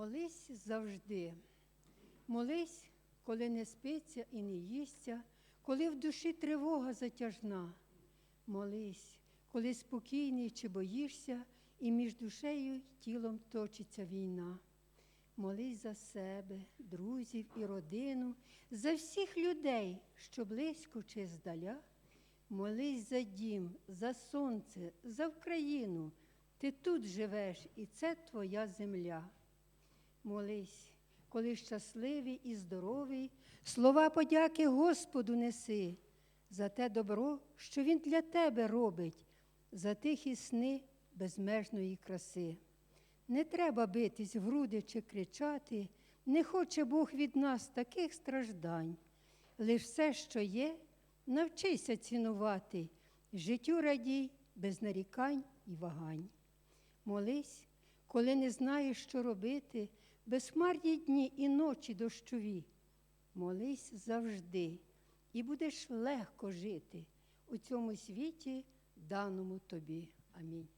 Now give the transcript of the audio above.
Молись завжди. Молись, коли не спиться і не їсться, коли в душі тривога затяжна. Молись, коли спокійний чи боїшся, і між душею й тілом точиться війна. Молись за себе, друзів і родину, за всіх людей, що близько чи здаля. Молись за дім, за сонце, за Україну. Ти тут живеш, і це твоя земля. Молись, коли щасливий і здоровий, слова подяки Господу неси, за те добро, що Він для тебе робить, за тихі сни безмежної краси. Не треба битись в груди чи кричати, не хоче Бог від нас таких страждань. Лиш все, що є, навчися цінувати, життю радій, без нарікань і вагань. Молись, коли не знаєш, що робити, безхмарні дні і ночі дощові. Молись завжди, і будеш легко жити у цьому світі, даному тобі. Амінь.